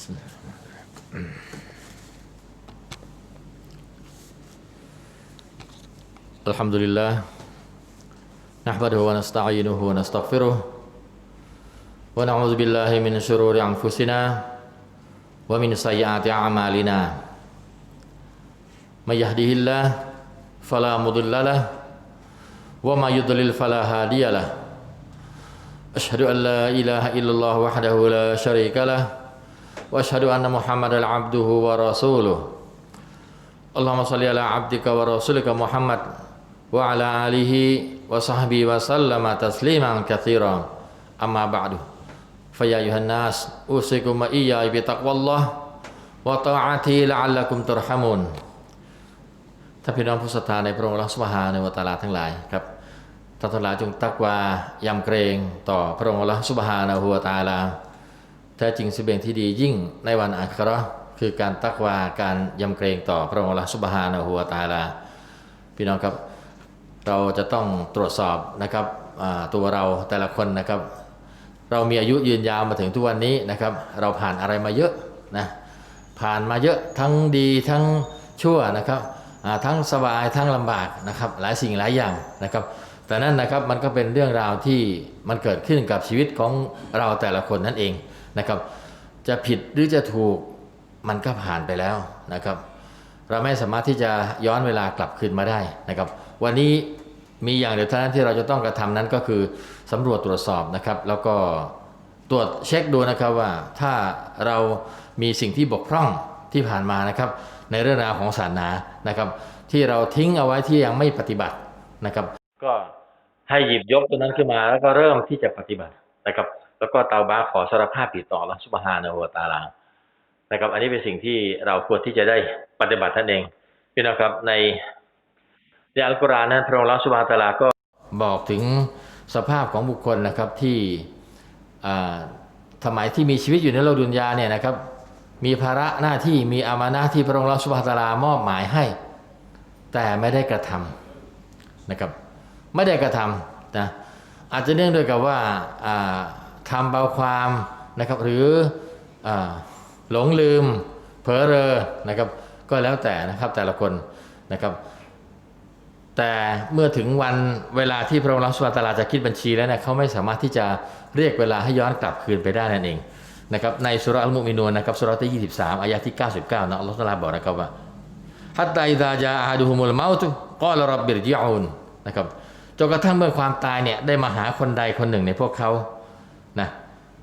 بسم الله الرحمن الرحيم. الحمد لله. نحمده ونستعينه ونستغفره. ونعوذ بالله من شرور أنفسنا ومن سيئات أعمالنا. من يهده الله فلا مضل له وما يضلل فلا هادي له. أشهد أن لا إله إلا الله وحده لا شريك له. وأشهد أن محمدا عبده ورسوله اللهم صل على عبدك ورسولك محمد وعلى آله وصحبه وسلم تسليما كثيرا أما بعد فيا أيها الناس أوصيكم وإياي بتقوى الله وطاعته لعلكم ترحمون ถ้าพี่น้องผู้ศรัทธาในพระองค์สุบฮาในวตาลาทั้งหลายครับท่านทั้งหลายจงตักวายำเกรงต่อพระองค์สุบฮานะฮูวะตาลา แท้จริงสิเบงที่ดียิ่งในวันอาคราะคือการตักวาการยำเกรงต่อพระองค์ละสุบฮานะฮูวตาลา พี่น้องครับเราจะต้องตรวจสอบนะครับตัวเราแต่ละคนนะครับ เรามีอายุยืนยาวมาถึงทุกวันนี้นะครับ เราผ่านอะไรมาเยอะนะผ่านมาเยอะทั้งดีทั้งชั่วนะครับทั้งสบายทั้งลำบากนะครับหลายสิ่งหลายอย่างนะครับ แต่นั่นนะครับมันก็เป็นเรื่องราวที่มันเกิดขึ้นกับชีวิตของเราแต่ละคนนั่นเอง นะครับ จะผิดหรือจะถูกมันก็ผ่านไปแล้วนะครับ เราไม่สามารถที่จะย้อนเวลากลับคืนมาได้นะครับ วันนี้มีอย่างเดียวเท่านั้นที่เราจะต้องกระทำนั้นก็คือสำรวจตรวจสอบนะครับ แล้วก็ตรวจเช็คดูนะครับว่าถ้าเรามีสิ่งที่บกพร่องที่ผ่านมานะครับ ในเรื่องราวของศาสนานะครับ ที่เราทิ้งเอาไว้ที่ยังไม่ปฏิบัตินะครับ ก็ให้หยิบยกตัวนั้นขึ้นมาแล้วก็เริ่มที่จะปฏิบัตินะครับ แล้วก็เตาบ้าขอสารภาพผิดต่อละสุบฮานะฮูวตาลานะครับ อันนี้เป็นสิ่งที่เราควรที่จะได้ปฏิบัติท่านเองพี่น้องครับในในอัลกุรอานนั้นพระองค์ละสุบฮาตาลาก็บอกถึงสภาพของบุคคลนะครับที่สมัยที่มีชีวิตอยู่ในโลกดุนยาเนี่ยนะครับ มีภาระหน้าที่มีอามานะที่พระองค์ละสุบฮาตาลามอบหมายให้ แต่ไม่ได้กระทำนะครับ ไม่ได้กระทำนะอาจจะเนื่องด้วยกับว่า อ่าทำเบาความนะครับ หรืออหลงลืมเผลอเรอนะครับ ก็แล้วแต่นะครับแต่ละคนนะครับ แต่เมื่อถึงวันเวลาที่พระองค์รัสุตาลาจะคิดบัญชีแล้วเนี่ยเขาไม่สามารถที่จะเรียกเวลาให้ย้อนกลับคืนไปได้นั่นเองนะครับในสุรอัลมุมินูนนะครับสุรที่ 23อายะที่ 99นะอัลลอฮฺตะอาลาบอกนะครับว่าฮัตตดาจาอาดุฮุมุลเมาตุกอลรับบิรจิอูนนะครับจนกระทั่งเมื่อความตายเนี่ยได้มาหาคนใดคนหนึ่งในพวกเขา นะ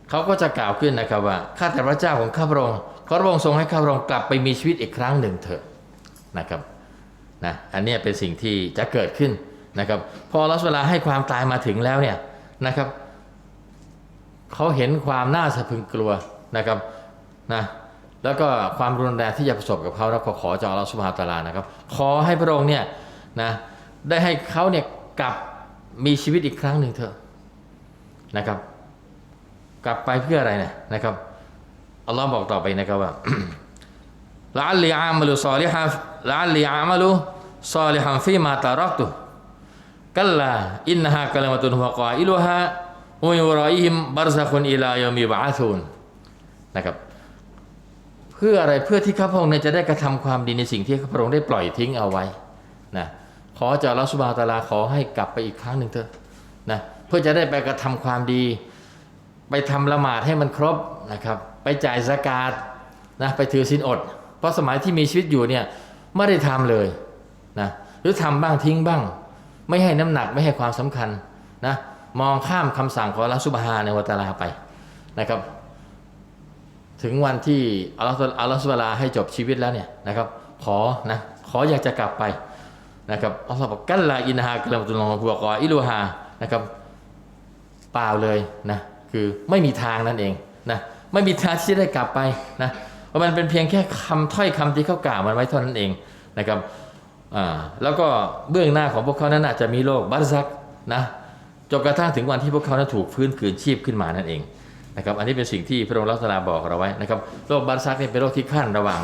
เขาก็จะกล่าวขึ้นนะครับว่าข้าแต่พระเจ้าของข้าพระองค์ขอพระองค์ทรงให้ข้าพระองค์กลับไปมีชีวิตอีกครั้งหนึ่งเถอะนะครับนะอันนี้เป็นสิ่งที่จะเกิดขึ้นนะครับพอรัสเวลาให้ความตายมาถึงแล้วเนี่ยนะครับเขาเห็นความน่าสะพึงกลัวนะครับนะแล้วก็ความรุนแรงที่จะประสบกับเขาแล้วก็ขอจากอัลลอฮฺสุบฮาตาลานะครับ ขอให้พระองค์เนี่ยนะได้ให้เขาเนี่ยกลับมีชีวิตอีกครั้งหนึ่งเถอะนะครับ กลับไปเพื่ออะไรนี่ยนะครับอัลลอฮ์บอกต่อไปนะครับว่าละอัลลีอามลุซอลิฮะละอัลลีอามลุซอลิฮัมฟีมาตารักตุกัลลาอินนะฮะกัลมะตุนฮุวะกออิลุฮะอุยรออิฮิมบารซะคุนอิลายอมีบะอาซูนนะครับ เพื่ออะไรเพื่อที่ข้าพระองค์จะได้กระทำความดีในสิ่งที่ข้าพระองค์ได้ปล่อยทิ้งเอาไว้นะขอจากลอสุบานะตาลาขอให้กลับไปอีกครั้งหนึ่งเถอะนะเพื่อจะได้ไปกระทำความดี ไปทำละหมาดให้มันครบนะครับไปจ่ายสกาดนะไปถือศีลอด เพราะสมัยที่มีชีวิตอยู่เนี่ยไม่ได้ทำเลยนะหรือทำบ้างทิ้งบ้าง ไม่ให้น้ำหนักไม่ให้ความสำคัญนะมองข้ามคำสั่งของอัลลอฮฺสุบฮานะฮูวตาลาไปนะครับ ถึงวันที่อัลลอฮฺอัลลอฮฺสุบฮาให้จบชีวิตแล้วเนี่ยนะครับขอนะขออยากจะกลับไปนะครับอัลลอฮฺบอกกัลลาอินฮากลัมตุลลอฮฺกออิลูฮานะครับเปล่าเลยนะ คือไม่มีทางนั่นเองนะไม่มีทางที่จะได้กลับไปนะเพราะมันเป็นเพียงแค่คำถ้อยคำที่เขากล่าวมันไว้เท่านั้นเองนะครับอ่าแล้วก็เบื้องหน้าของพวกเขานั้นอาจจะมีโรคบัตซักนะจนกระทั่งถึงวันที่พวกเขานั้นถูกฟื้นคืนชีพขึ้นมานั่นเองนะครับอันนี้เป็นสิ่งที่พระองค์ลักษณะบอกเราไว้นะครับโรคบัตซักนี่เป็นโรคที่ขั้นระหว่าง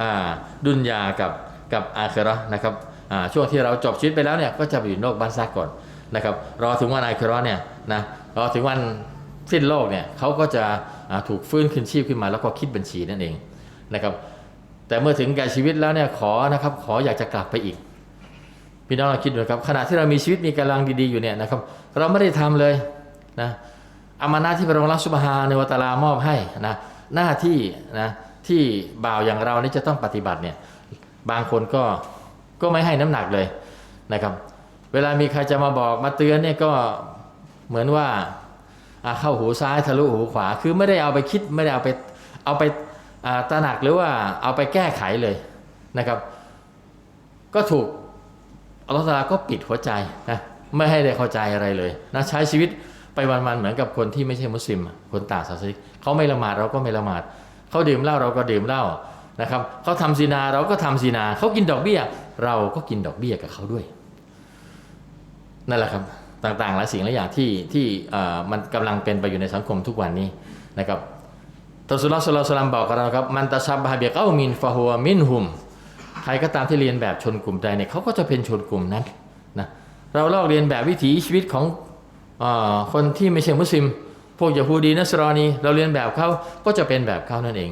อ่าดุนยากับกับอาเคราะห์นะครับอ่าช่วงที่เราจบชีวิตไปแล้วเนี่ยก็จะไปอยู่โรคบัตซักก่อนนะครับรอถึงวันอาเคราะห์เนี่ยนะรอถึงวัน สิ้นโลกเนี่ยเขาก็จะถูกฟื้นคืนชีพขึ้นมาแล้วก็คิดบัญชีนั่นเองนะครับ แต่เมื่อถึงแก่ชีวิตแล้วเนี่ยขอนะครับขออยากจะกลับไปอีก พี่น้องเราคิดดูนะครับขณะที่เรามีชีวิตมีกำลังดีๆอยู่เนี่ยนะครับ เราไม่ได้ทำเลยนะอามานาที่พระองค์รักสุบฮาในวตาลามอบให้นะหน้าที่นะที่บ่าวอย่างเรานี่จะต้องปฏิบัติเนี่ยบางคนก็ก็ไม่ให้น้ำหนักเลยนะครับ เวลามีใครจะมาบอกมาเตือนเนี่ยก็เหมือนว่า เข้าหูซ้ายทะลุหูขวา คือไม่ได้เอาไปคิดไม่ได้เอาไปเอาไปาตระหนักหรือว่าเอาไปแก้ไขเลยนะครับ ก็ถูกอัลลอฮฺตอาลาก็ปิดหัวใจนะไม่ให้ได้เข้าใจอะไรเลยนะใช้ชีวิตไปวันๆเหมือนกับคนที่ไม่ใช่มุสลิม คนต่างศาสนาเขาไม่ละหมาดเราก็ไม่ละหมาดเขาดื่มเหล้าเราก็ดื่มเหล้านะครับเขาทำซีนาเราก็ทำซีนาเขากินดอกเบี้ย เราก็กินดอกเบี้ยกับเขาด้วยนั่นแหละครับ ต่างๆหลายสิ่งหลายอย่างที่ที่มันกำลังเป็นไปอยู่ในสังคมทุกวันนี้นะครับตสุลลอฮฺสุลลัลลอฮุอะลัยฮิวะซัลลัมบอกกับเราครับมันตะชับบะฮะเบียเก้ามินฟะฮัวมินฮุมใครก็ตามที่เรียนแบบชนกลุ่มใดเนี่ยเขาก็จะเป็นชนกลุ่มนั้นนะเราลอกเรียนแบบวิถีชีวิตของอคนที่ไม่ใช่มุสลิม พวกยะฮูดีนัสรอนีเราเรียนแบบเขาก็จะเป็นแบบเขานั่นเอง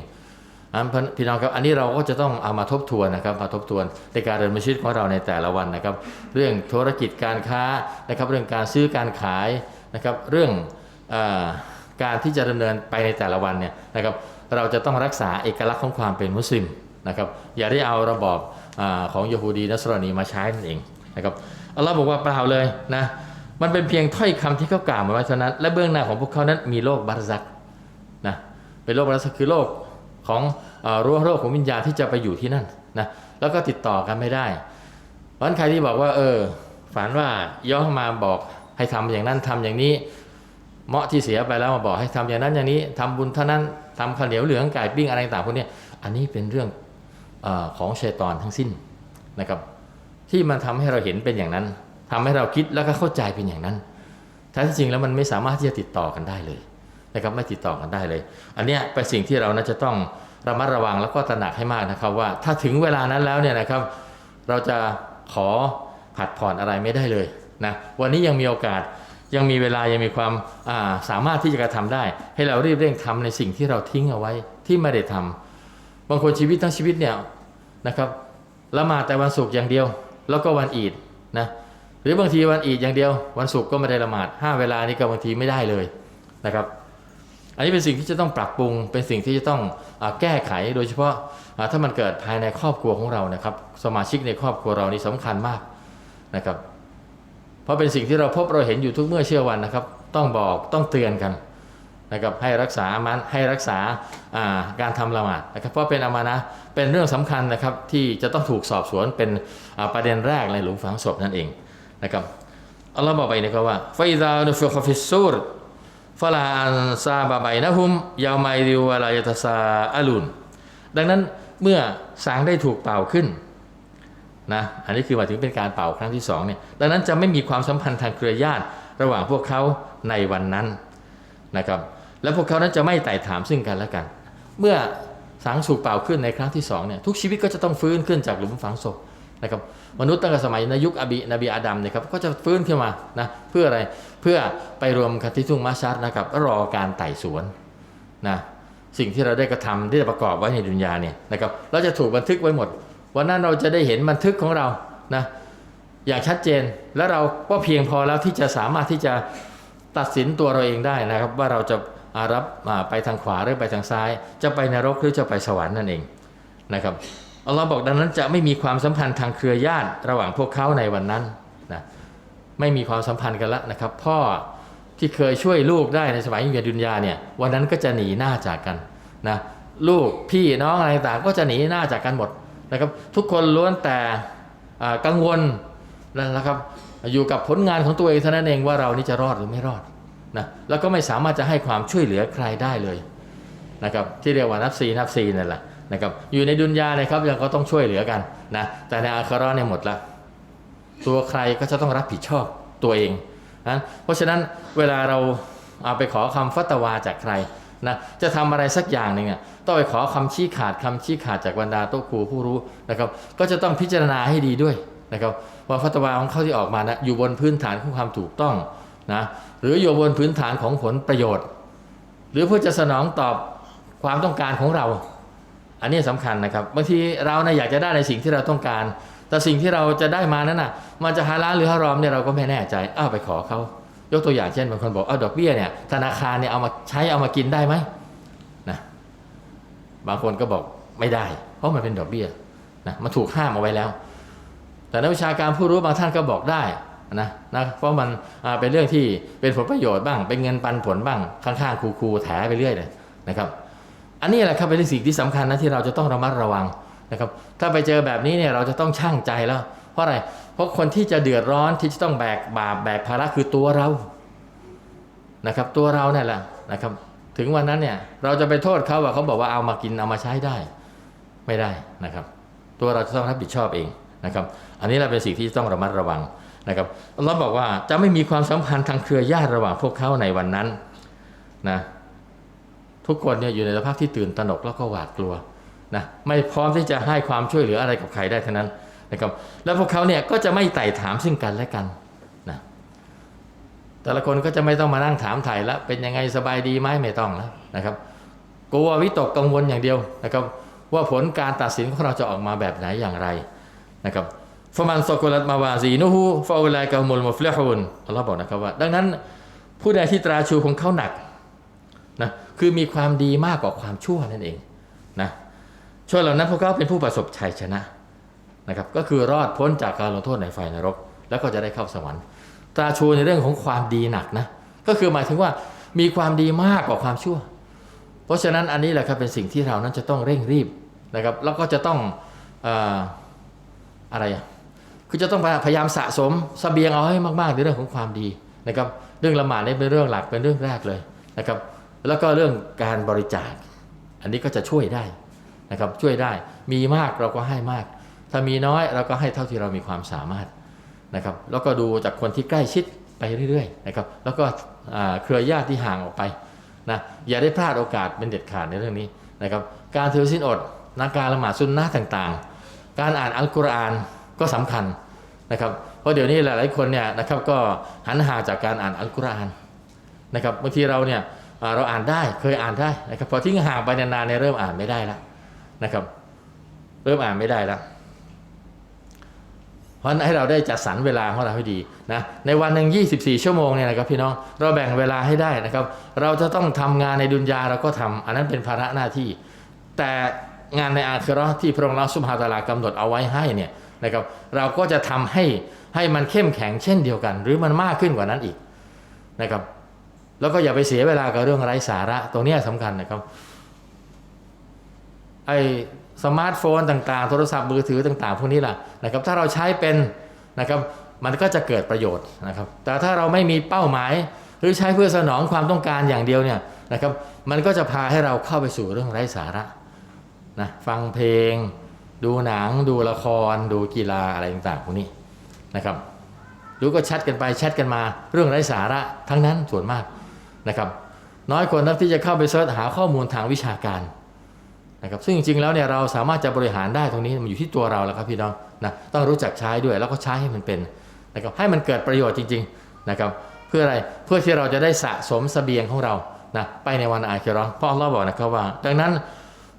อันพี่น้องครับอันนี้เราก็จะต้องเอามาทบทวนนะครับมาทบทวนในการเดินชีวิตของเราในแต่ละวันนะครับ เรื่องธุรกิจการค้านะครับ เรื่องการซื้อการขายนะครับ เรื่องอการที่จะดำเนินไปในแต่ละวันเนี่ยนะครับเราจะต้องรักษาเอกลักษณ์ของความเป็นมุสลิมนะครับ อย่าได้เอาระบอบอของยะฮูดีนัสรอนีมาใช้นั่นเองนะครับอัลลอฮ์บอกว่าเปล่าเลยนะมันเป็นเพียงถ้อยคำที่เขากล่าวมาไว้เท่านั้น และเบื้องหน้าของพวกเขานั้นมีโลกบารซักนะเป็นโลกบารซักคือโลก ของอรั้วโลกของวิญญาณที่จะไปอยู่ที่นั่นนะแล้วก็ติดต่อกันไม่ได้เพราะฉะนั้นใครที่บอกว่า เออ ฝันว่าย้อนมาบอกให้ทำอย่างนั้นทำอย่างนี้เหมาะที่เสียไปแล้วมาบอกให้ทำอย่างนั้นอย่างนี้ทำบุญเท่านั้นทำข้าวเหนียวเหลืองไก่ปิ้งอะไรต่างพวกนี้อันนี้เป็นเรื่องอของชัยตอนทั้งสิ้นนะครับ ที่มันทำให้เราเห็นเป็นอย่างนั้นทำให้เราคิดแล้วก็เข้าใจเป็นอย่างนั้นแท้ที่จริงแล้วมันไม่สามารถที่จะติดต่อกันได้เลย นะครับไม่ติดต่อกันได้เลย อันเนี้ยเป็นสิ่งที่เราน่าจะต้องระมัดระวังแล้วก็ตระหนักให้มากนะครับ ว่าถ้าถึงเวลานั้นแล้วเนี่ยนะครับ เราจะขอผัดผ่อนอะไรไม่ได้เลยนะวันนี้ยังมีโอกาสยังมีเวลายังมีความาสามารถที่จะกระทำได้ ให้เรารีบเร่งทำในสิ่งที่เราทิ้งเอาไว้ที่ไม่ได้ทำบางคนชีวิตทั้งชีวิตเนี่ยนะครับละหมาดแต่วันศุกร์อย่างเดียว แล้วก็วันอีดนะหรือบางทีวันอีดอย่างเดียว วันศุกร์ก็ไม่ได้ละหมาดห้าเวลานี้ก็บางทีไม่ได้เลยนะครับ อันนี้เป็นสิ่งที่จะต้องปรับปรุง เป็นสิ่งที่จะต้องอแก้ไข โดยเฉพาะถ้ามันเกิดภายในครอบครัวของเรานะครับ สมาชิกในครอบครัวเรานี่สำคัญมากนะครับ เพราะเป็นสิ่งที่เราพบเราเห็นอยู่ทุกเมื่อเชื่อวันนะครับ ต้องบอกต้องเตือนกันนะครับให้รักษามันให้รักษาการทำละหมาดนะครับเพราะเป็นอามานะเป็นเรื่องสำคัญนะครับที่จะต้องถูกสอบสวนเป็นประเด็นแรกในหลุมฝังศพนั่นเองนะครับอัลลอฮ์บอกไปนะครับว่าฟซานุฟิคฟิซูร ฟลาอันซาบะไบนะฮุมยาวไมริวะลายตาซาอาลุนดังนั้นเมื่อสางได้ถูกเป่าขึ้นนะอันนี้คือหมายถึงเป็นการเป่าครั้งที่สองเนี่ยดังนั้นจะไม่มีความสัมพันธ์ทางเครือญาติระหว่างพวกเขาในวันนั้นนะครับและพวกเขานั้นจะไม่ไต่ถามซึ่งกันและกัน เมื่อสางถูกเป่าขึ้นในครั้งที่สองเนี่ยทุกชีวิตก็จะต้องฟื้นขึ้นจากหลุมฝังศพ นะครับมนุษย์ตั้งแต่สมัยในยุคอบีนบีอาดัมเนี่ยครับก็จะฟื้นขึ้นมานะเพื่ออะไรเพื่อไปรวมกันที่ทุ่งมาชัดนะครับรอการไต่สวนนะสิ่งที่เราได้กระทำที่จะประกอบไว้ในดุนยาเนี่ยนะครับเราจะถูกบันทึกไว้หมด วันนั้นเราจะได้เห็นบันทึกของเรานะอย่างชัดเจนและเราก็เพียงพอแล้วที่จะสามารถที่จะตัดสินตัวเราเองได้นะครับ ว่าเราจะารับไปทางขวาหรือไปทางซ้าย จะไปนรกหรือจะไปสวรรค์นั่นเองนะครับ อัลลอฮ์บอกดังนั้นจะไม่มีความสัมพันธ์ทางเครือญาติระหว่างพวกเขาในวันนั้นนะไม่มีความสัมพันธ์กันละนะครับ พ่อที่เคยช่วยลูกได้ในสมัยยุคดุนยาเนี่ยวันนั้นก็จะหนีหน้าจากกันนะลูกพี่น้องอะไรต่างก็จะหนีหน้าจากกันหมดนะครับ ทุกคนล้วนแต่กังวลนะครับ อยู่กับผลงานของตัวเองเท่านั้นเองว่าเรานี่จะรอดหรือไม่รอดนะแล้วก็ไม่สามารถจะให้ความช่วยเหลือใครได้เลยนะครับที่เรียกว่านับซีนับซีนั่นแหละ นะครับอยู่ในดุนยาเนี่ยครับยังก็ต้องช่วยเหลือกันนะแต่ในอาคาราเนี่ยหมดละตัวใครก็จะต้องรับผิดชอบตัวเองนะเพราะฉะนั้นเวลาเราเอาไปขอคำฟัตวาจากใครนะจะทำอะไรสักอย่างหนึ่งอะต้องไปขอคำชี้ขาดคำชี้ขาดจากบรรดาโต๊ะครูผู้รู้นะครับ ก็จะต้องพิจารณาให้ดีด้วยนะครับว่าฟัตวาของเขาที่ออกมานะอยู่บนพื้นฐานของความถูกต้องนะหรืออยู่บนพื้นฐานของผลประโยชน์ หรือเพื่อจะสนองตอบความต้องการของเรา อันนี้สำคัญนะครับบางทีเรานะอยากจะได้ในสิ่งที่เราต้องการ แต่สิ่งที่เราจะได้มานั้นน่ะมันจะฮาลาหรือฮารอมเนี่ยเราก็ไม่แน่ใจอ้าวไปขอเขายกตัวอย่างเช่นบางคนบอกเอาดอกเบี้ยเนี่ยธนาคารเนี่ยเอามาใช้เอามากินได้ไหมนะบางคนก็บอกไม่ได้ เพราะมันเป็นดอกเบี้ยนะมันถูกห้ามเอาไว้แล้ว แต่นักวิชาการผู้รู้บางท่านก็บอกได้นะนะเพราะมันเป็นเรื่องที่เป็นผลประโยชน์บ้าง เป็นเงินปันผลบ้างข้างๆคูๆแถไปเรื่อยเลยนะครับ อันนี้แหละครับเป็นสิ่งที่สำคัญนะที่เราจะต้องระมัดระวังนะครับ ถ้าไปเจอแบบนี้เนี่ยเราจะต้องช่างใจแล้ว เพราะอะไร เพราะคนที่จะเดือดร้อนที่จะต้องแบกบาปแบกภาระคือตัวเรานะครับ ตัวเราเนี่ยแหละนะครับ ถึงวันนั้นเนี่ยเราจะไปโทษเขาว่าเขาบอกว่าเอามากินเอามาใช้ได้ไม่ได้นะครับ ตัวเราจะต้องรับผิดชอบเองนะครับ อันนี้เราเป็นสิ่งที่ต้องระมัดระวังนะครับเราบอกว่าจะไม่มีความสัมพันธ์ทางเครือญาติระหว่างพวกเขาในวันนั้นนะ ทุกคนเนี่ยอยู่ในสภาพที่ตื่นตระหนกแล้วก็หวาดกลัวนะไม่พร้อมที่จะให้ความช่วยเหลืออะไรกับใครได้ทั้งนั้นนะครับแล้วพวกเขาเนี่ยก็จะไม่ไต่ถามซึ่งกันและกันนะแต่ละคนก็จะไม่ต้องมานั่งถามถ่ายแล้วเป็นยังไงสบายดีไหมไม่ต้องแล้วนะครับกลัววิตกกังวลอย่างเดียวนะครับว่าผลการตัดสินของเราจะออกมาแบบไหนอย่างไรนะครับฟมันสกุลัตมาวาซีนูฮูฟาอุลัยกะมุลมุฟลิฮูนอัลลอฮ์บอกนะครับว่า ดังนั้นผู้ใดที่ตราชูของเขาหนัก คือมีความดีมากกว่าความชั่วนั่นเองนะช่วยเหล่านั้นพวกเขาเป็นผู้ประสบชัยชนะนะครับก็คือรอดพ้นจากการลงโทษในไฟนรก แล้วก็จะได้เข้าสวรรค์ตราชูในเรื่องของความดีหนักนะก็คือหมายถึงว่ามีความดีมากกว่าความชั่ว เพราะฉะนั้นอันนี้แหละครับเป็นสิ่งที่เรานั้นจะต้องเร่งรีบนะครับแล้วก็จะต้องออะไรอะคือจะต้องพยายามสะสมเสบียงเอาให้มากๆในเรื่องของความดีนะครับเรื่องละหมาดนี่เป็นเรื่องหลักเป็นเรื่องแรกเลยนะครับ แล้วก็เรื่องการบริจาค อันนี้ก็จะช่วยได้นะครับช่วยได้มีมากเราก็ให้มาก ถ้ามีน้อยเราก็ให้เท่าที่เรามีความสามารถนะครับแล้วก็ดูจากคนที่ใกล้ชิดไปเรื่อยๆนะครับแล้วก็เครือญาติที่ห่างออกไปนะอย่าได้พลาดโอกาสเป็นเด็ดขาดในเรื่องนี้นะครับการถือศีลอดนักการละหมาดซุนนะต่างๆ การอ่านอัลกุรอานก็สำคัญนะครับเพราะเดี๋ยวนี้หลายๆคนเนี่ยนะครับก็หันห่างจากการอ่านอัลกุรอานนะครับบางทีเราเนี่ย เราอ่านได้เคยอ่านได้นะครับพอทิ้งห่างไปนานๆเนี่ยเริ่มอ่านไม่ได้แล้วนะครับ เริ่มอ่านไม่ได้แล้วเพราะฉะนั้นให้เราได้จัดสรรเวลาของเราให้ดีนะในวันหนึ่ง24 ชั่วโมงเนี่ยนะครับพี่น้องเราแบ่งเวลาให้ได้นะครับ เราจะต้องทำงานในดุนยาเราก็ทำอันนั้นเป็นภาระหน้าที่ แต่งานในอาคิเราะที่พระองค์เราสุบฮาตาลากำหนดเอาไว้ให้เนี่ยนะครับเราก็จะทำให้ให้มันเข้มแข็งเช่นเดียวกัน หรือมันมากขึ้นกว่านั้นอีกนะครับ แล้วก็อย่าไปเสียเวลากับเรื่องไร้สาระ ตรงนี้สำคัญนะครับไอ้สมาร์ทโฟนต่างๆ โทรศัพท์มือถือต่างๆ พวกนี้ล่ะนะครับ ถ้าเราใช้เป็นนะครับ มันก็จะเกิดประโยชน์นะครับ แต่ถ้าเราไม่มีเป้าหมาย หรือใช้เพื่อสนองความต้องการอย่างเดียวเนี่ยนะครับ มันก็จะพาให้เราเข้าไปสู่เรื่องไร้สาระนะฟังเพลง ดูหนัง ดูละคร ดูกีฬาอะไรต่างๆพวกนี้นะครับรู้ก็แชทกันไปแชทกันมาเรื่องไร้สาระทั้งนั้นส่วนมาก นะครับน้อยคนนักที่จะเข้าไปเสิร์ชหาข้อมูลทางวิชาการนะครับซึ่งจริงๆแล้วเนี่ยเราสามารถจะบริหารได้ตรงนี้มันอยู่ที่ตัวเราแล้วครับพี่น้องนะต้องรู้จักใช้ด้วยแล้วก็ใช้ให้มันเป็นนะครับให้มันเกิดประโยชน์จริงๆนะครับเพื่ออะไรเพื่อที่เราจะได้สะสมเสบียงของเรานะไปในวันอาคิราะห์เพราะอัลเราบอกนะครับว่า ดังนั้น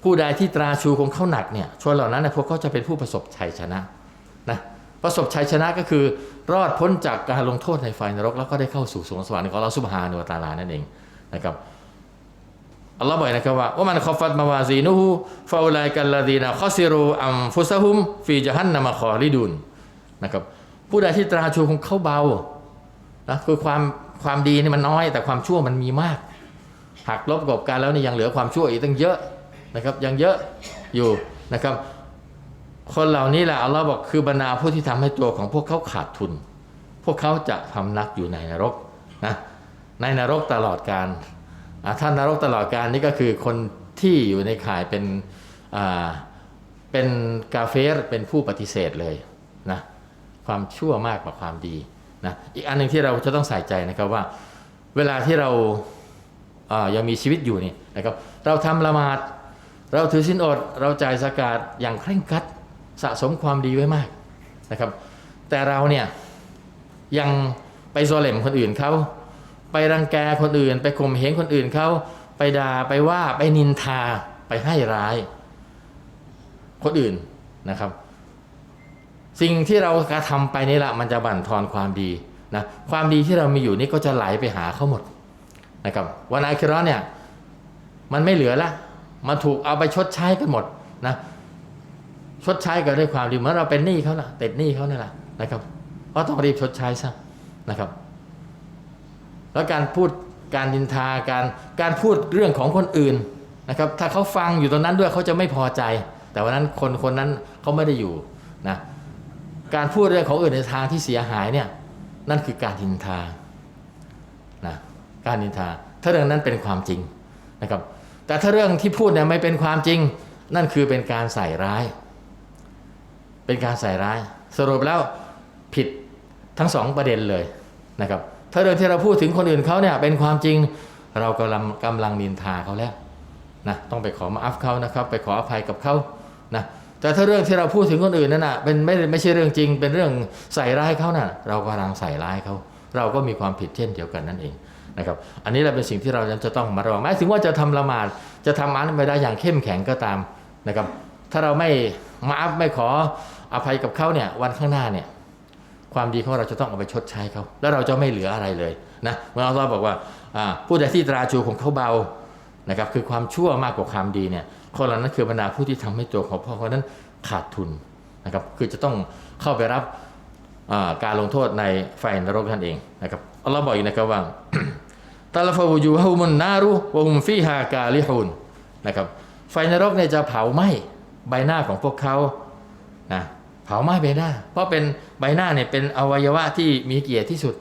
ผู้ใดที่ตราชูของเขาหนักเนี่ยชนเหล่านั้นเนยพวกเขาจะเป็นผู้ประสบชัยชนะนะ ประสบชัยชนะก็คือ รอดพ้นจากการลงโทษในไฟนรก แล้วก็ได้เข้าสู่สวงสวรรค์ของเราสุบฮานุวตาลานั่นเองนะครับอัลลอฮ์บอกนะครับว่าว่ามันคอฟัดมาวาซีนูฮูฟาอุลัยกัลลาดีนาคอซิรูอัมฟุซะฮุมฟีจฮันนามะคอริดุนนะครับผู้ใดที่ตราชูของเขาเบานะคือความความดีนี่มันน้อย แต่ความชั่วมันมีมากหักลบกบกันแล้วนี่ยังเหลือความชั่วอีกตั้งเยอะนะครับยังเยอะอยู่นะครับ คนเหล่านี้แหละอัลลอฮ์บอกคือบรรดาผู้ที่ทำให้ตัวของพวกเขาขาดทุน พวกเขาจะพำนักอยู่ในนรกนะในนรกตลอดการท่านนรกตลอดการนี่ก็คือคนที่อยู่ในข่ายเป็นเป็นกาเฟรเป็นผู้ปฏิเสธเลยนะความชั่วมากกว่าความดีนะอีกอันหนึ่งที่เราจะต้องใส่ใจนะครับว่า เวลาที่เราายังมีชีวิตอยู่นี่นะครับเราทำละหมาด เราถือสินอด เราจ่ายสกาดอย่างเคร่งครัด สะสมความดีไว้มากนะครับ แต่เราเนี่ยยังไปโซเลมคนอื่นเขาไปรังแกคนอื่น ไปข่มเหงคนอื่นเขาไปด่าไปว่าไปนินทาไปให้ร้าย คนอื่นนะครับ สิ่งที่เรากระทำไปนี่แหละมันจะบั่นทอนความดีนะความดีที่เรามีอยู่นี่ก็จะไหลไปหาเขาหมดนะครับวันอาคิราะห์เนี่ยมันไม่เหลือละมันถูกเอาไปชดใช้กันหมดนะ ชดใช้กันด้วยความดีเหมือนเราเป็นหนี้เขาล่ะติดหนี้เขานี่แหละนะครับก็ต้องรีบชดใช้ซะนะครับ แล้วการพูดการดินทาการการพูดเรื่องของคนอื่นนะครับ ถ้าเขาฟังอยู่ตรงนั้นด้วยเขาจะไม่พอใจ แต่วันนั้นคนคนนั้นเขาไม่ได้อยู่นะการพูดเรื่องของอื่นในทางที่เสียหายเนี่ยนั่นคือการดินทานะการดินทา ถ้าเรื่องนั้นเป็นความจริงนะครับ แต่ถ้าเรื่องที่พูดเนี่ยไม่เป็นความจริง นั่นคือเป็นการใส่ร้าย เป็นการใส่ร้าย สรุปแล้วผิดทั้งสองประเด็นเลยนะครับถ้าเรื่องที่เราพูดถึงคนอื่นเขาเนี่ยเป็นความจริงเรากำลังกำลังนินทาเขาแล้วนะต้องไปขอมาอัฟเขานะครับ ไปขออภัยกับเขานะแต่ถ้าเรื่องที่เราพูดถึงคนอื่นนั่นนะเป็นไม่ไม่ใช่เรื่องจริง เป็นเรื่องใส่ร้ายเขาน่ะเรากำลังใส่ร้ายเขา เราก็มีความผิดเช่นเดียวกันนั่นเองนะครับอันนี้แหละเป็นสิ่งที่เราจะต้องมาระวังแม้ถึงว่าจะทำละหมาดจะทำอันไปได้อย่างเข้มแข็งก็ตามนะครับถ้าเราไม่มาอัพไม่ขอ อภัยกับเขาเนี่ยวันข้างหน้าเนี่ยความดีของเราจะต้องเอาไปชดใช้เขาแล้วเราจะไม่เหลืออะไรเลยนะเมื่ออัลลอฮ์บอกว่าผู้ใดที่ตราจูของเขาเบานะครับคือความชั่วมากกว่าความดีเนี่ยคนเหล่านั้นคือบรรดาผู้ที่ทำให้ตัวของพ่อเขานั้นขาดทุนนะครับคือจะต้องเข้าไปรับการลงโทษในไฟนรกนั่นเองนะครับอัลลอฮ์บอกอีกนะครับว่าตาลฟาวูจูฮุมุนนารุวะฮุมฟีฮากาลิฮุนนะครับไฟนรกเนี่ยจะเผาไหม้ใบหน้าของพวกเขานะ เผาไหม้ใบหน้า เพราะเป็นใบหน้าเนี่ยเป็นอวัยวะที่มีเกียรติที่สุด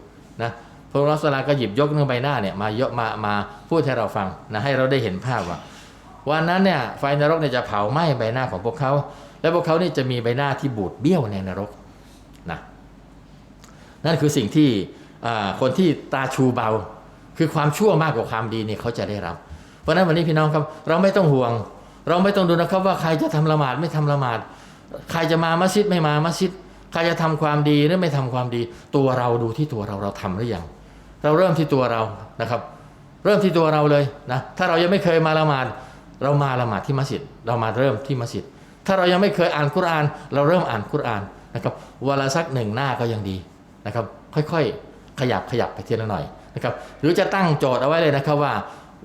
นะพระรัสลาก็หยิบยกเรื่องใบหน้าเนี่ยมายอะมามาพูดให้เราฟังนะให้เราได้เห็นภาพว่าวันนั้นเนี่ยไฟนรกเนี่ยจะเผาไหม้ใบหน้าของพวกเขา และพวกเขานี่จะมีใบหน้าที่บูดเบี้ยวในนรกนะนั่นคือสิ่งที่คนที่ตาชูเบา คือความชั่วมากกว่าความดีเนี่ยเขาจะได้รับ เพราะฉะนั้นวันนี้พี่น้องครับเราไม่ต้องห่วง เราไม่ต้องดูนะครับว่าใครจะทำละหมาดไม่ทำละหมาด ใครจะมามัสยิดไม่มามัสยิดใครจะทำความดีหรือไม่ทำความดี ตัวเราดูที่ตัวเราเราทำหรือยังเราเริ่มที่ตัวเรานะครับ เริ่มที่ตัวเราเลยนะถ้าเรายังไม่เคยมาละหมาดเรามาละหมาดที่มัสยิด เรามาเริ่มที่มัสยิด ถ้าเรายังไม่เคยอ่านคุราน เราเริ่มอ่านคุรานนะครับวันละสักหนึ่งหน้าก็ยังดีนะครับ ค่อยๆ ขยับขยับไปทีละหน่อยนะครับ หรือจะตั้งโจทย์เอาไว้เลยนะครับว่า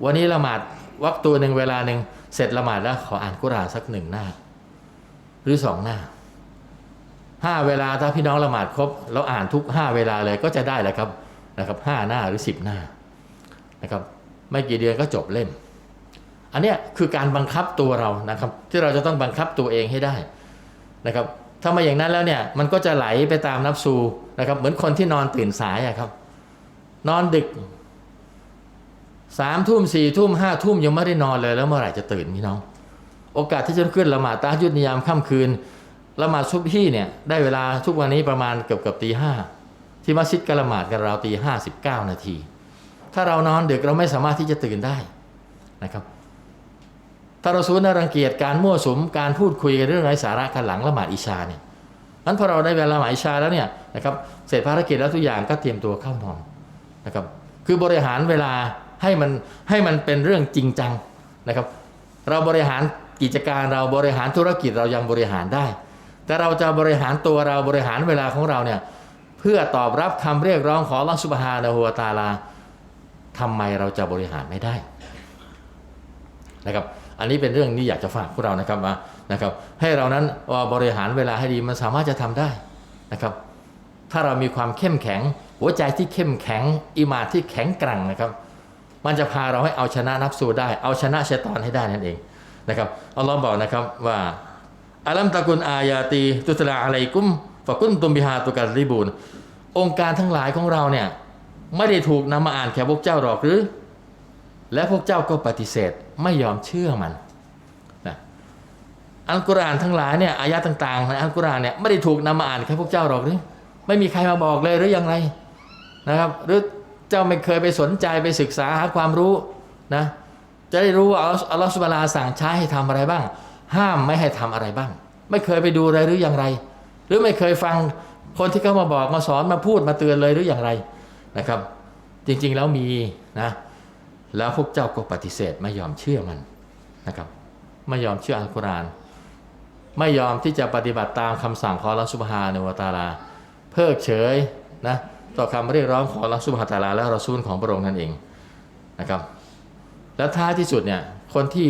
วันนี้ละหมาดวักตัวหนึ่งเวลาหนึ่งเสร็จละหมาดแล้วขออ่านกุรานสักหนึ่งหน้า หรือสองหน้าห้าเวลาถ้าพี่น้องละหมาดครบเราอ่านทุกห้าเวลาเลยก็จะได้แหละครับนะครับห้าหน้าหรือสิบหน้านะครับไม่กี่เดือนก็จบเล่ม อันเนี้ยคือการบังคับตัวเรานะครับ ที่เราจะต้องบังคับตัวเองให้ได้นะครับ ถ้ามาอย่างนั้นแล้วเนี่ยมันก็จะไหลไปตามนับสูนะครับ เหมือนคนที่นอนตื่นสายอะครับ นอนดึกสามทุ่มสี่ทุ่มห้าทุ่มยังไม่ได้นอนเลยแล้วเมื่อไหร่จะตื่นพี่น้อง โอกาสที่จะขึ้นละหมาดตาจุดนิยามค่ำคืนละหมาดซุบฮี่เนี่ยได้เวลาทุกวันนี้ประมาณเกือบเกือบตีห้าที่มัสยิดกละหมาดกันเราตีห้าสิบเก้านาที ถ้าเรานอนดึกเราไม่สามารถที่จะตื่นได้นะครับถ้าเราสูญรังเกียจการมั่วสุมการพูดคุยกันเรื่องไร้สาระกันหลังละหมาดอิชาเนี่ยนั้นพอเราได้เวลาละหมาดอิชาแล้วเนี่ยนะครับเสร็จภารกิจแล้วทุกอย่างก็เตรียมตัวเข้านอนนะครับคือบริหารเวลาให้มันให้มันเป็นเรื่องจริงจังนะครับ เราบริหาร กิจการเราบริหารธุรกิจเรายังบริหารได้ แต่เราจะบริหารตัวเราบริหารเวลาของเราเนี่ยเพื่อตอบรับคำเรียกร้องของอัลลอฮฺสุบฮานะฮูวตาลาทำไมเราจะบริหารไม่ได้นะครับอันนี้เป็นเรื่องที่อยากจะฝากพวกเรานะครับนะครับให้เรานั้นบริหารเวลาให้ดีมันสามารถจะทำได้นะครับถ้าเรามีความเข้มแข็ง หัวใจที่เข้มแข็งอิมาที่แข็งกร่งนะครับ มันจะพาเราให้เอาชนะนับสูได้ เอาชนะชัยตอนให้ได้นั่นเอง นะครับอัลลอฮ์บอกนะครับว่าอัลัมตะกุนอายาตีตุตลาอะลัยกุมฟะกุนตุมบิฮาตุกัริบูนองค์การทั้งหลายของเราเนี่ยไม่ได้ถูกนำมาอ่านแค่พวกเจ้าหรอกหรือ และพวกเจ้าก็ปฏิเสธไม่ยอมเชื่อมันนะอัลกุรอานทั้งหลายเนี่ยอายะต่างๆในอัลกุรอานเนี่ยไม่ได้ถูกนำมาอ่านแค่พวกเจ้าหรอกหรือไม่มีใครมาบอกเลยหรืออยังไงนะครับ หรือเจ้าไม่เคยไปสนใจไปศึกษาหาความรู้นะ จะได้รู้ว่าอัลลอฮฺสุบฮานาสั่งใช้ให้ทำอะไรบ้าง ห้ามไม่ให้ทำอะไรบ้าง ไม่เคยไปดูเลยหรืออย่างไร หรือไม่เคยฟังคนที่เขามาบอกมาสอนมาพูดมาเตือนเลยหรืออย่างไรนะครับ จริงๆแล้วมีนะแล้วพวกเจ้าก็ปฏิเสธไม่ยอมเชื่อมันนะครับ ไม่ยอมเชื่ออัลกุรอานไม่ยอมที่จะปฏิบัติตามคำสั่งของอัลลอฮฺซุบฮานะฮูวตะอาลา เพิกเฉยนะต่อคำเรียกร้องของอัลลอฮฺซุบฮานะฮูตะอาลาและรอซูลของพระองค์นั่นเองนะครับ แล้วท้ายที่สุดเนี่ยคนที่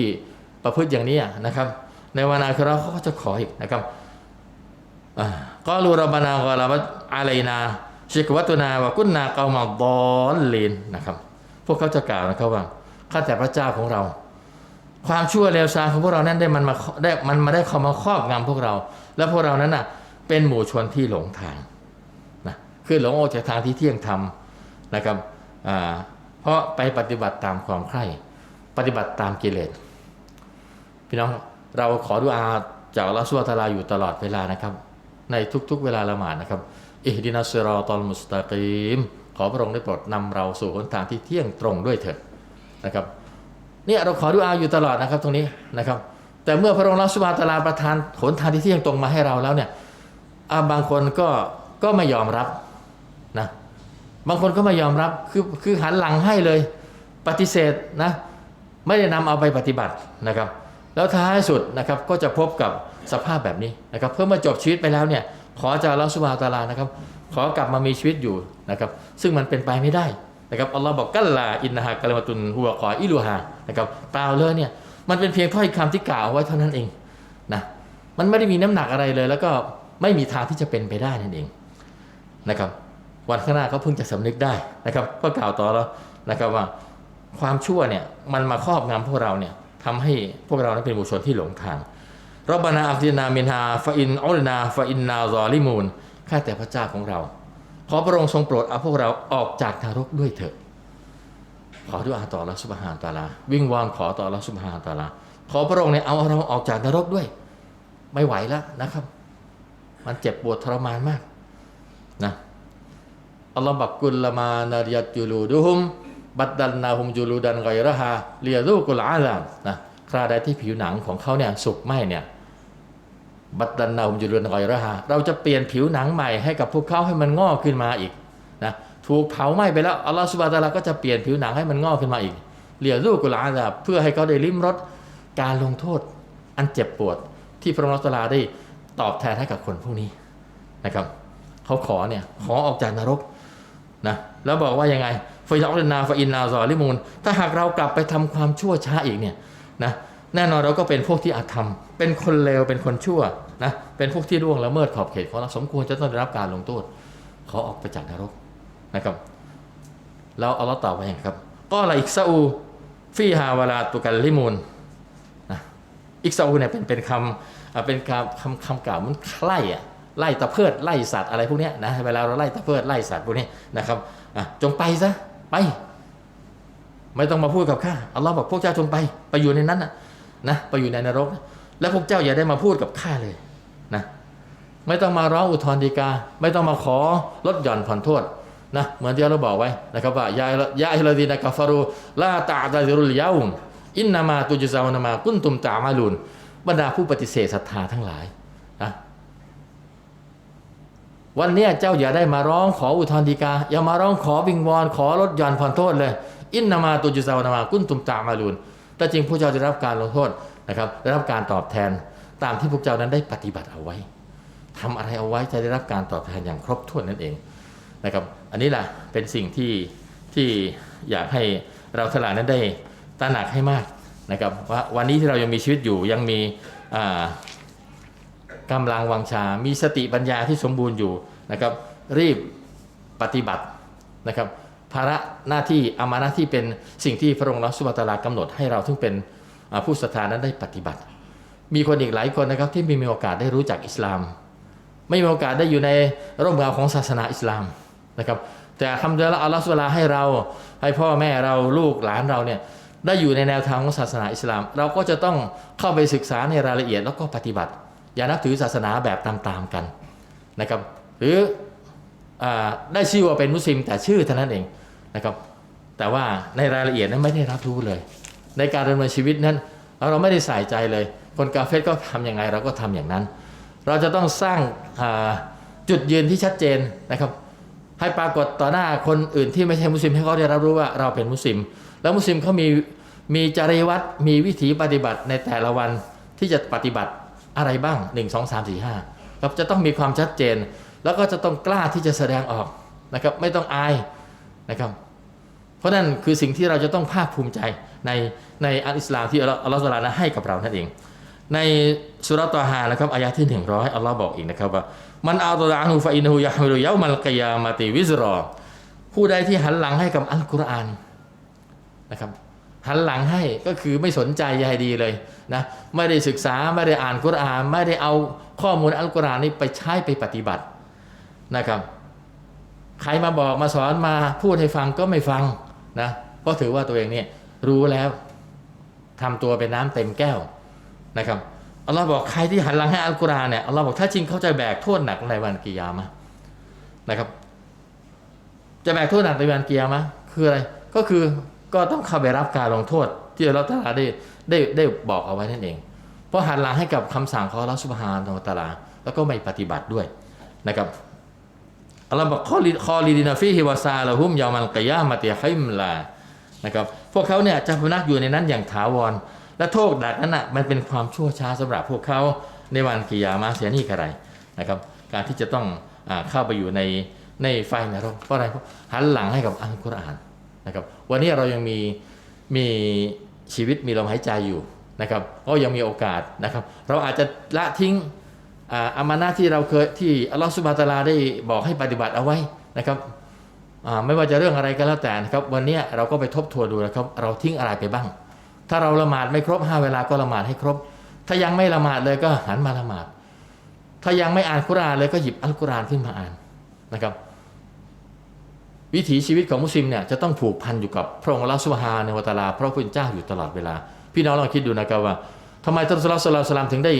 ประพฤติอย่างนี้นะครับ ในวันอาคราเขาก็จะขออีกนะครับก็รูรบบนากอลาบัตอะลัยนาชิกวัตุนาวะกุนนาเกามาบอลเลนนะครับ พวกเขาจะกล่าวนะครับว่าข้าแต่พระเจ้าของเรา ความชั่วเลวทรามของพวกเรานั้นได้มันมาได้มันมาได้เข้ามาครอบงำพวกเรา และพวกเรานั้นน่ะเป็นหมู่ชนที่หลงทางนะคือหลงออกจากทางที่เที่ยงธรรมนะครับอ่าเพราะไปปฏิบัติตามความใคร่ ปฏิบัติตามกิเลสพี่น้องเราขอดุอาจากลลอฮฺสุบฮานะฮูวตาลาอยู่ตลอดเวลานะครับ ในทุกๆเวลาละหมาดนะครับอิฮดินัสซิรอตอลมุสตะกีมขอพระองค์ได้โปรดนำเราสู่หนทางที่เที่ยงตรงด้วยเถิดนะครับเนี่ยเราขอดุอาอยู่ตลอดนะครับตรงนี้นะครับ แต่เมื่อพระองค์รัสุบฮานะฮูวตาลาประทานหนทางที่เที่ยงตรงมาให้เราแล้วเนี่ยาบางคนก็ก็ไม่ยอมรับนะบางคนก็ไม่ยอมรับคือคือหันหลังให้เลย ปฏิเสธนะ ไม่ได้นำเอาไปปฏิบัตินะครับ แล้วท้ายสุดนะครับก็จะพบกับสภาพแบบนี้นะครับเพื่อมาจบชีวิตไปแล้วเนี่ยขอจากอัลลอฮฺสุบาตาลานะครับ ขอกลับมามีชีวิตอยู่นะครับ ซึ่งมันเป็นไปไม่ได้นะครับอัลลอฮ์บอกกัลลาอินนะฮะกัลมาตุนหัวขออิลูฮานะครับเปล่าเลยเนี่ยมันเป็นเพียงถ้อยคำที่กล่าวไว้เท่านั้นเองนะมันไม่ได้มีน้ำหนักอะไรเลย แล้วก็ไม่มีทางที่จะเป็นไปได้นั่นเองนะครับ วันข้างหน้าเขาเพิ่งจะสำนึกได้นะครับก็กล่าวต่อแล้วนะครับว่า ความชั่วเนี่ยมันมาครอบงำพวกเราเนี่ยทำให้พวกเรานั้นเป็นบุคคลที่หลงทางรบบานาอัฟดินามินฮาฟาอินอัลนาฟาอินนาซอลิมูนข้าแต่พระเจ้าของเรา ขอพระองค์ทรงโปรดเอาพวกเราออกจากทารกด้วยเถิดขอดุอาต่อละสุบฮานตาลา วิ่งวอนขอต่อละสุบฮานตาลา ขอพระองค์เนี่ยเอาเราออกจากนรกด้วย ไม่ไหวแล้วนะครับ มันเจ็บปวดทรมานมากนะอัลลอฮฺบักกุลละมานาริยัตจูลูดุฮุม บัดดัลนาฮุมจูลูดันไกระฮาเลียรูกุลอาลามนะคราใดที่ผิวหนังของเขาเนี่ยสุกไหมเนี่ยบัดดันนาฮุมจูลูดันไกระฮาเราจะเปลี่ยนผิวหนังใหม่ให้กับพวกเขาให้มันงอกขึ้นมาอีกนะถูกเผาไหม้ไปแล้วอัลลอฮฺสุบะตะอาลาก็จะเปลี่ยนผิวหนังให้มันงอกขึ้นมาอีกเลียรูกุลอาลามเพื่อให้เขาได้ลิ้มรสการลงโทษอันเจ็บปวด ที่พระองค์อัลลอฮฺตะอาลาได้ตอบแทนให้กับคนพวกนี้นะครับเขาขอเนี่ยขอออกจากนรกนะแล้วบอกว่ายังไงฟยอกนาฟอินนาซอลิมูล ถ้าหากเรากลับไปทำความชั่วช้าอีกเนี่ยนะแน่นอนเราก็เป็นพวกที่อาธรรม เป็นคนเลวเป็นคนชั่วนะเป็นพวกที่ล่วงละเมิดขอบเขตของเราสมควรจะต้องได้รับการลงโทษเขาออกไปจากนรกนะครับแล้วอัลลอฮ์ตอบว่อย่างไรครับ ก็อะไรอีกซาอูฟีฮาวาลาตุกัลลิมูลนะอีกซาอูเนี่ยเป็นเป็นคำเป็นคำคำคำกล่าวมันไล่อะไล่ตะเพิดไล่สัตว์อะไรพวกเนี้ยนะเวลาเราไล่ตะเพิดไล่สัตว์พวกนี้นะครับจงไปซะ ไป ไม่ต้องมาพูดกับข้าอัลลอฮ์บอกพวกเจ้าจงไป ไปอยู่ในนั้นนะนะไปอยู่ในนรกนะแล้วพวกเจ้าอย่าได้มาพูดกับข้าเลยนะไม่ต้องมาร้องอุทธรณ์ฎีกา ไม่ต้องมาขอลดหย่อนผ่อนโทษนะเหมือนที่เราบอกไว้นะครับว่ายายาอิลดีนะกาฟารูลาตาตาซิรุลยาอุมอินนามาตุจซาวนามากุนตุมตามาลุนบรรดาผู้ปฏิเสธศรัทธาทั้งหลายนะ วันนี้เจ้าอย่าได้มาร้องขออุทธรณ์ฎีกา อย่ามาร้องขอวิงวอนขอลดหย่อนผ่อนโทษเลย อินนามาตุจุสาวนามากุนตุมตามาลูนแต่จริงพวกเจ้าจะได้รับการลงโทษนะครับได้รับการตอบแทนตามที่พวกเจ้านั้นได้ปฏิบัติเอาไว้ทำอะไรเอาไว้จะได้รับการตอบแทนอย่างครบถ้วนนั่นเองนะครับ อันนี้แหละเป็นสิ่งที่ที่อยากให้เราทลายนั้นได้ตระหนักให้มากนะครับว่าวันนี้ที่เรายังมีชีวิตอยู่ยังมีอ่า กำลังวังชา มีสติปัญญาที่สมบูรณ์อยู่นะครับ รีบปฏิบัตินะครับ ภาระหน้าที่อามาหน้าที่เป็นสิ่งที่พระองค์รัสุบตลากำหนดให้เราซึ่งเป็นผู้ศรัทธานั้นได้ปฏิบัติ มีคนอีกหลายคนนะครับที่ไม่มีโอกาสได้รู้จักอิสลาม ไม่มีโอกาสได้อยู่ในร่มเงาของศาสนาอิสลามนะครับ แต่ทำเดละอัลลอฮฺสุบฮานะฮูวะตะลาให้เราให้พ่อแม่เราลูกหลานเราเนี่ยได้อยู่ในแนวทางของศาสนาอิสลาม เราก็จะต้องเข้าไปศึกษาในรายละเอียดแล้วก็ปฏิบัติ อย่านับถือศาสนาแบบตามๆกันนะครับ หรืออได้ชื่อว่าเป็นมุสลิมแต่ชื่อเท่านั้นเองนะครับ แต่ว่าในรายละเอียดนั้นไม่ได้รับรู้เลย ในการดำเนินชีวิตนั้น เราไม่ได้ใส่ใจเลย คนกาเฟสก็ทำอย่างไรเราก็ทำอย่างนั้น เราจะต้องสร้างจุดยืนที่ชัดเจนนะครับ ให้ปรากฏต่อหน้าคนอื่นที่ไม่ใช่มุสลิมให้เขาได้รับรู้ว่าเราเป็นมุสลิม แล้วมุสลิมเขามีมีจริยวัตรมีวิถีปฏิบัติในแต่ละวันที่จะปฏิบัติ อะไรบ้าง 1 2 3 4 5ครับจะต้องมีความชัดเจน แล้วก็จะต้องกล้าที่จะแสดงออกนะครับไม่ต้องอายนะครับเพราะนั่นคือสิ่งที่เราจะต้องภาคภูมิใจในในอัลอิสลามที่อัลลอฮ์สุลตานะให้กับเรานั่นเอง ในสุรตอฮานะครับอายะที่ 100อัลลอฮ์บอกอีกนะครับว่ามันอัลตออานูฟะอินฮูยะฮมิลุยามัลกิยามะติวิซรอผู้ใดที่หันหลังให้กับอัลกุรอานนะครับ หันหลังให้ก็คือไม่สนใจใยดีเลยนะไม่ได้ศึกษาไม่ได้อ่านกุรอาน ไม่ได้เอาข้อมูลอัลกุรอานนี้ไปใช้ไปปฏิบัตินะครับ ใครมาบอกมาสอนมาพูดให้ฟังก็ไม่ฟังนะเพราะถือว่าตัวเองเนี่ยรู้แล้วทำตัวเป็นน้ำเต็มแก้วนะครับอัลลอฮ์บอกใครที่หันหลังให้อัลกุรอานเนี่ยอัลลอฮ์บอกถ้าจริงเขาจะแบกโทษหนักในวันกิยามะนะครับ จะแบกโทษหนักในวันกิยามะคืออะไรก็คือ ก็ต้องเข้าไปรับการลงโทษ ที่อัลอฮ์ตาลาได้ได้ได้บอกเอาไว้นั่นเอง เพราะหันหลังให้กับคำสั่งของอัลอสุบฮานะฮูวะตาลาแล้วก็ไม่ปฏิบัติด้วยนะครับอัลลอฮ์บอกข้อลิคอลีดินาฟีฮิวาซาละหุมยามันกิยามะติฮิมลานะครับพวกเขาเนี่ยจะพนักอยู่ในนั้นอย่างถาวร และโทษดักนั้นอะมันเป็นความชั่วช้าสำหรับพวกเขาในวันกิยามะห์เสียนี่กระไรนะครับการที่จะต้องอเข้าไปอยู่ในในไฟนรกเพราะอะไรหันหลังให้กับอัลกุรอาน นะครับวันนี้เรายังมีมีชีวิตมีลมหายใจอยู่นะครับก็ยังมีโอกาสนะครับ เราอาจจะละทิ้งอามานะที่เราเคยที่อัลลอฮฺสุบฮานะตะอาลาได้บอกให้ปฏิบัติเอาไว้นะครับไม่ว่าจะเรื่องอะไรก็แล้วแต่นะครับ วันนี้เราก็ไปทบทวนดูนะครับ เราทิ้งอะไรไปบ้าง ถ้าเราละหมาดไม่ครบห้าเวลาก็ละหมาดให้ครบ ถ้ายังไม่ละหมาดเลยก็หันมาละหมาด ถ้ายังไม่อ่านคุรอานเลยก็หยิบอัลกุรอานขึ้นมาอ่านนะครับ วิถีชีวิตของมุสลิมเนี่ยจะต้องผูกพันอยู่กับพระองค์ลลอฮฺสุบฮาในวะตาลาพระผู้เป็นเจ้าอยู่ตลอดเวลา พี่น้องลองคิดดูนะครับว่าทำไมท่านสุลต่านสลานถึงได้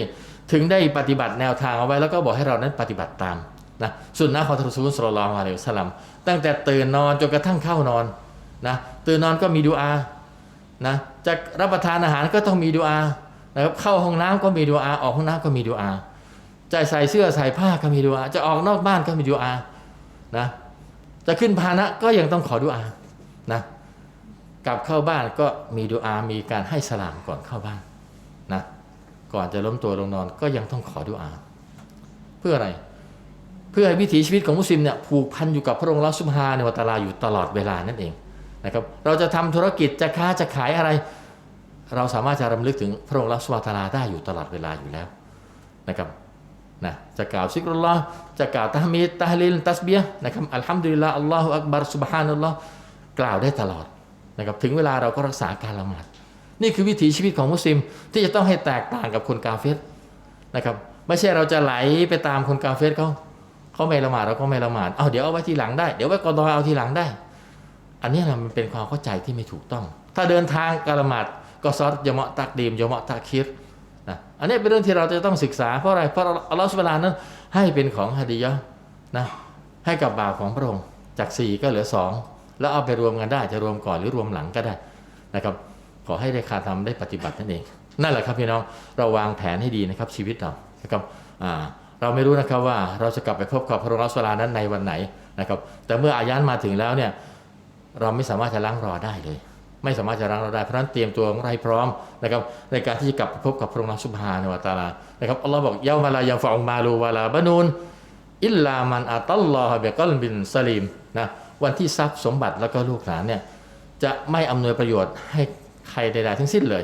ถึงได้ปฏิบัติแนวทางเอาไว้แล้วก็บอกให้เรานั้นปฏิบัติตามนะสุนนะของท่านรอซูลสุลต่านอะลัยสลลัมตั้งแต่ตื่นนอนจนกระทั่งเข้านอนนะตื่นนอนก็มีดูอานะจะรับประทานอาหารก็ต้องมีดูอานะครับเข้าห้องน้ำก็มีดูอาออกห้องน้ำก็มีดูอาจะใส่เสื้อใส่ผ้าก็มีดูอาจะออกนอกบ้านก็มีดูอานะ จะขึ้นพานะก็ยังต้องขอดูอานะกลับเข้าบ้านก็มีดูอามีการให้สลามก่อนเข้าบ้านนะก่อนจะล้มตัวลงนอนก็ยังต้องขอดุอา เพื่ออะไร เพื่อให้วิถีชีวิตของมุสลิมเนี่ยผูกพันอยู่กับพระองค์ลอสุบฮาในวัตลาอยู่ตลอดเวลานั่นเองนะครับเราจะทำธุรกิจจะค้าจะขายอะไร เราสามารถจะรำลึกถึงพระองค์ลอสุบฮาตาลาได้อยู่ตลอดเวลาอยู่แล้วนะครับ นะจะกล่าวซิกรุลลอฮ์จะกล่าวตะฮมีตะฮลีลตัสเบียนะครับอัลฮัมดุลิลลาห์อัลลอฮฺอักบัรสุบฮานัลลอฮ์กล่าวได้ตลอดนะครับถึงเวลาเราก็รักษาการละหมาดนี่คือวิถีชีวิตของมุสลิมที่จะต้องให้แตกต่างกับคนกาเฟสนะครับไม่ใช่เราจะไหลไปตามคนกาเฟสเขาเขาไม่ละหมาดเราก็ไม่ละหมาดเอาเดี๋ยวเอาไว้ทีหลังได้เดี๋ยวไว้กอดอเอาทีหลังได้ อันนี้นะมันเป็นความเข้าใจที่ไม่ถูกต้อง ถ้าเดินทางการละหมาดก็ซอดยะเมาะตักดีมยะเมาะตักคิร อันนี้เป็นเรื่องที่เราจะต้องศึกษาเพราะอะไรเพราะอัลลอฮฺสุบฮานั้นให้เป็นของฮะดียะห์นะให้กับบ่าวของพระองค์จากสี่ก็เหลือสองแล้วเอาไปรวมกันได้จะรวมก่อนหรือรวมหลังก็ได้นะครับ ขอให้ได้คาทำได้ปฏิบัตินั่นเอง นั่นแหละครับพี่น้องเราวางแผนให้ดีนะครับชีวิตเรานะครับเราไม่รู้นะครับว่าเราจะกลับไปพบกับพระองค์รัสลานั้นในวันไหนนะครับ แต่เมื่ออายันมาถึงแล้วเนี่ยเราไม่สามารถจะล้างรอได้เลย ไม่สามารถจะล้างรอได้ เพราะฉะนั้นเตรียมตัวของเราให้พร้อมนะครับในการที่จะกลับพบกับพระองค์สุบฮาในวะตาลานะครับอัลลอฮ์บอกเยาวมาลายาฟองมาลูวาลาบานูนอิลลามันอัตัลลอฮะเบกอลบินสลีมนะวันที่ทรัพย์สมบัติแล้วก็ลูกหลานเนี่ยจะไม่อำนวยประโยชน์ให้ใครใดๆทั้งสิ้นเลย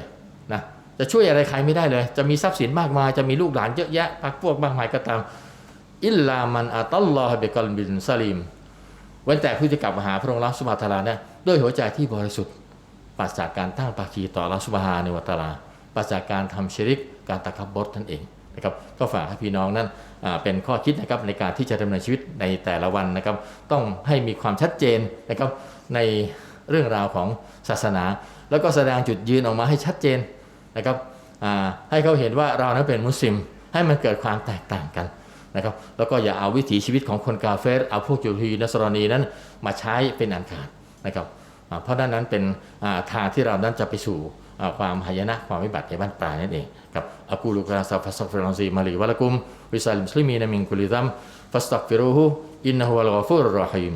นะจะช่วยอะไรใครไม่ได้เลย จะมีทรัพย์สินมากมายจะมีลูกหลานเยอะแยะพักพวกมากมายก็ตามอิลลามันอัตัลลอฮฺเบกอลบินซาลิมเว้นแต่ผู้จะกลับมาหาพระองค์ลอสุบฮาตาลาเนี่ยด้วยหัวใจที่บริสุทธิ์ ปราศจากการตั้งปากีต่อลอสุบฮาในวัตลาปราศจากการทำชริกการตะคับบดนั่นเองนะครับก็ฝากให้พี่น้องนั้นเป็นข้อคิดนะครับในการที่จะดำเนินชีวิตในแต่ละวันนะครับ ต้องให้มีความชัดเจนนะครับในเรื่องราวของศาสนา แล้วก็แสดงจุดยืนออกมาให้ชัดเจนนะครับให้เขาเห็นว่าเรานั้นเป็นมุสลิม ให้มันเกิดความแตกต่างกันนะครับ แล้วก็อย่าเอาวิถีชีวิตของคนกาเฟรเอาพวกยูฮีนัสรอนีนั้นมาใช้เป็นอันขาดนะครับ เพราะด้านนั้นเป็นทางที่เรานั้นจะไปสู่ความหายนะความวิบัติในบ้านปลายนั่นเองกับอักูลุกาซาฟัสซัฟรอนซีมาลีวะละกุมวิซาลมุสลิมีนมินกุลิซัมฟัสตักฟิรูฮูอินนะฮุวัลกอฟุรรอฮิม